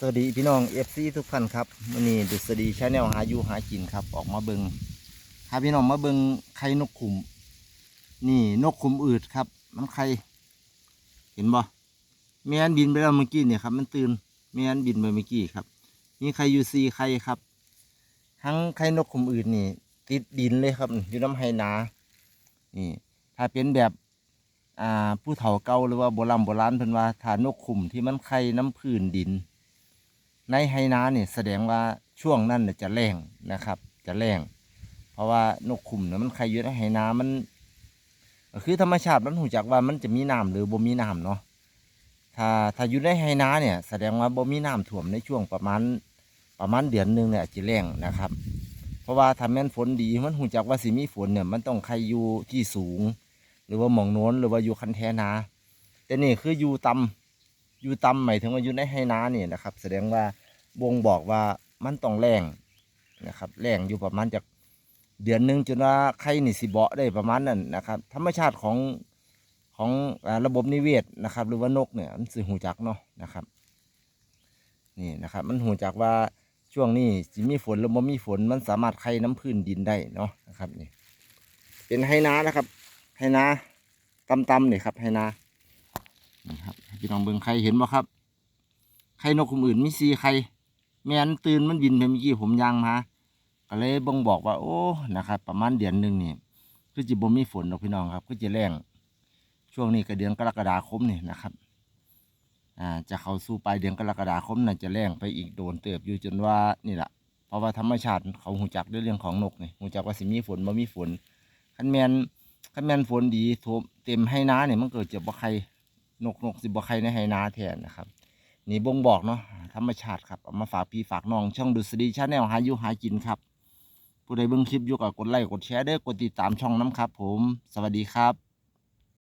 สวัสดีพี่น้องเอฟซีทุกท่านครับวันนี้ดุษฎีชาแนลหาอยู่หากินครับ ออกมาเบิงหาพี่น้องมาเบิงไข่นกขุม นี่นกขุมอืดครับ มันไข่เห็นบ่แมนบินไปแล้วเมื่อกี้เนี่ยครับ มันตื่นแมนบินไปเมื่อกี้ครับ มีไข่อยู่ซีไข่ครับ ทั้งไข่นกขุมอืดนี่ ติดดินเลยครับอยู่น้ำไฮนานี่ถ้าเป็นแบบอ่าผู้เฒ่าเก่าหรือว่าโบราณโบราณเพิ่นว่าถ้านกขุมที่มันไข่น้ำพื้นดิน ในไฮนาเนี่ยแสดงว่าช่วงนั้นน่ะจะแรงนะครับ จะแรงเพราะว่านกขุมเนี่ยมันไข่อยู่ในไฮนามันคือธรรมชาติมันหูจักว่ามันจะมีน้ำหรือบ่มีน้ำเนาะถ้าถ้าอยู่ในไฮนาเนี่ยแสดงว่าบ่มีน้ำท่วมในช่วงประมาณประมาณเดือนหนึงเนี่ยจะแรงนะครับ เพราะว่าถ้าแม่นฝนดีมันหูจักว่าสิมีฝนเนี่ยมันต้องไข่อยู่ที่สูง หรือว่าหมองโน้นหรือว่าอยู่คันแทนาแต่นี่คืออยู่ต่ำ อยู่ต่ำหมายถึงว่าอยู่ในไฮนาเนี่ยนะครับ แสดงว่าบ่งบอกว่ามันต้องแรงนะครับแรงอยู่ประมาณจากเดือนหนึ่งจนว่าไข่นี่สิเบาะได้ประมาณนั้นนะครับ ธรรมชาติของของระบบนิเวศนะครับ หรือว่านกเนี่ยมันสิหูจักเนาะนะครับนี่นะครับ มันหูจักว่าช่วงนี้สิมีฝนหรือบ่มีฝนมันสามารถไข่น้ำพื้นดินได้เนาะนะครับนี่เป็นไฮนานะครับให้นาตำตำนี่ครับให้นานี่ครับ พี่น้องเบิ่งใครเห็นบ่ครับไข่นกคุมอื่นมีสีไข่แม่นตื่นมันบินไปเมื่อกี้ผมยางมาก็เลยบ่งบอกว่า โอ้นะครับ ประมาณเดือนหนึ่งนี่คือจะบ่มีฝนดอกพี่น้องครับคือจะแรงช่วงนี้ก็เดือนกรกฎาคมนี่นะครับ อ่าจะเข้าสู่ปลายเดือนกรกฎาคมน่าจะแรงไปอีกโดนเติบอยู่จนว่านี่แหละเพราะว่าธรรมชาติเขาหูจักด้วยเรื่องของนกนี่หูจักว่าสิมีฝนบ่มีฝนคันแมนคันแมนฝนดีโถมเต็มให้นาเนี่ยมันเกิดจะบ่ไข่ นกนกสิบ่ใครในไหนาแทนนะครับ นี่บ่งบอกเนาะธรรมชาติครับเอามาฝากพี่ฝากน้องช่องดุษฎีชาแนลหาอยู่หากินครับ ผู้ใดเบิ่งคลิปอยู่ก็กดไลค์กดแชร์เด้อกดติดตามช่องน้ำครับ ผม สวัสดีครับ